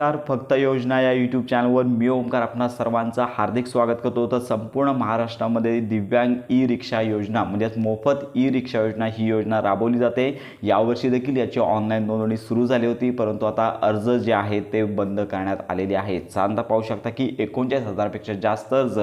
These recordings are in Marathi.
कार फक्त योजना या यूट्यूब चॅनलवर मी ओमकार आपणा सर्वांचं हार्दिक स्वागत करतो. तर संपूर्ण महाराष्ट्रामध्ये दिव्यांग ई रिक्षा योजना म्हणजेच मोफत ई रिक्षा योजना ही योजना राबवली जाते. यावर्षी देखील याची ऑनलाईन नोंदणी सुरू झाली होती परंतु आता अर्ज जे आहेत ते बंद करण्यात आलेले आहेत. साधारणतः पाहू शकता की एकोणचाळीस हजारपेक्षा जास्त अर्ज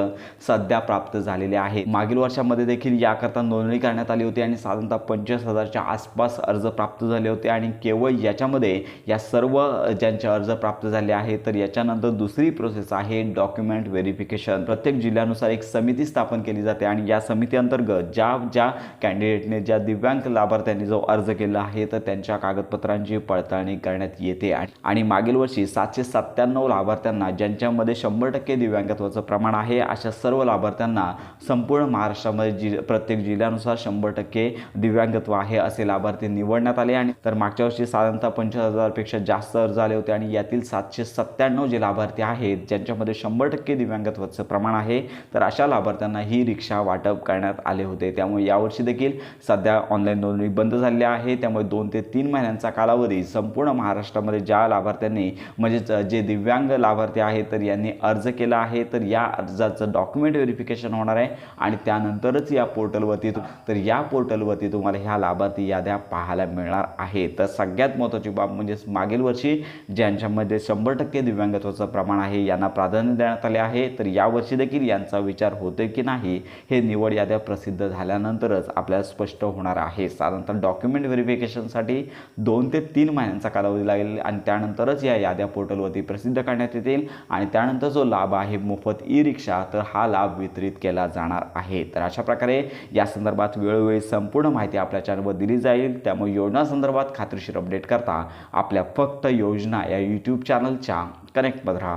सध्या प्राप्त झालेले आहेत. मागील वर्षामध्ये देखील याकरता नोंदणी करण्यात आली होती आणि साधारणतः पंचवीस हजारच्या आसपास अर्ज प्राप्त झाले होते. आणि केवळ याच्यामध्ये या सर्व ज्यांचे अर्ज प्राप्त झाले आहे तर याच्यानंतर दुसरी प्रोसेस आहे डॉक्युमेंट व्हेरिफिकेशन प्रत्येक जिल्ह्यानुसार एक समिती स्थापन केली जाते आणि या समिती अंतर्गत ज्या ज्या कॅन्डिडेटने ज्या दिव्यांग लाभार्थ्यांनी जो अर्ज केला आहे तर त्यांच्या कागदपत्रांची पडताळणी करण्यात येते. आणि आणि मागील वर्षी सातशे सत्त्याण्णव लाभार्थ्यांना ज्यांच्यामध्ये शंभर टक्के दिव्यांगत्वाचं प्रमाण आहे अशा सर्व लाभार्थ्यांना संपूर्ण महाराष्ट्रामध्ये जि प्रत्येक जिल्ह्यानुसार शंभर टक्के दिव्यांगत्व आहे असे लाभार्थी निवडण्यात आले. आणि तर मागच्या वर्षी साधारणतः पंचवीस हजारपेक्षा जास्त अर्ज आले होते आणि यातील सातशे सत्त्याण्णव जे लाभार्थी आहेत ज्यांच्यामध्ये शंभर टक्के दिव्यांगत्वाचं प्रमाण आहे तर अशा लाभार्थ्यांना ही रिक्षा वाटप करण्यात आले होते. त्यामुळे यावर्षी देखील सध्या ऑनलाईन नोंदणी बंद झाली आहे त्यामुळे दोन ते तीन महिन्यांचा कालावधी संपूर्ण महाराष्ट्रामध्ये ज्या लाभार्थ्यांनी म्हणजेच जे दिव्यांग लाभार्थी आहेत तर यांनी अर्ज केला आहे. तर या अर्जाचं डॉक्युमेंट व्हेरिफिकेशन होणार आहे आणि त्यानंतरच या पोर्टलवरती तर या पोर्टलवरती तुम्हाला ह्या लाभार्थी याद्या पाहायला मिळणार आहे तर सगळ्यात महत्त्वाची बाब म्हणजेच मागील वर्षी ज्यांच्यामध्ये शंभर टक्के दिव्यांगत्वाचं प्रमाण आहे यांना प्राधान्य देण्यात आले आहे. तर यावर्षी देखील यांचा विचार होतोय की नाही हे निवड याद्या प्रसिद्ध झाल्यानंतरच आपल्याला स्पष्ट होणार आहे. साधारणतः डॉक्युमेंट व्हेरिफिकेशनसाठी दोन ते तीन महिन्यांचा कालावधी लागेल आणि त्यानंतरच या याद्या पोर्टलवरती प्रसिद्ध करण्यात येतील आणि त्यानंतर जो लाभ आहे मोफत ई रिक्षा तर हा लाभ वितरित केला जाणार आहे. तर अशा प्रकारे या संदर्भात वेळोवेळी संपूर्ण माहिती आपल्या चॅनलवर दिली जाईल. त्यामुळे योजना संदर्भात खात्रीशीर अपडेट करता आपल्या फक्त योजना या यूट्यूबच्या चॅनलच्या कनेक्टमध्ये राहा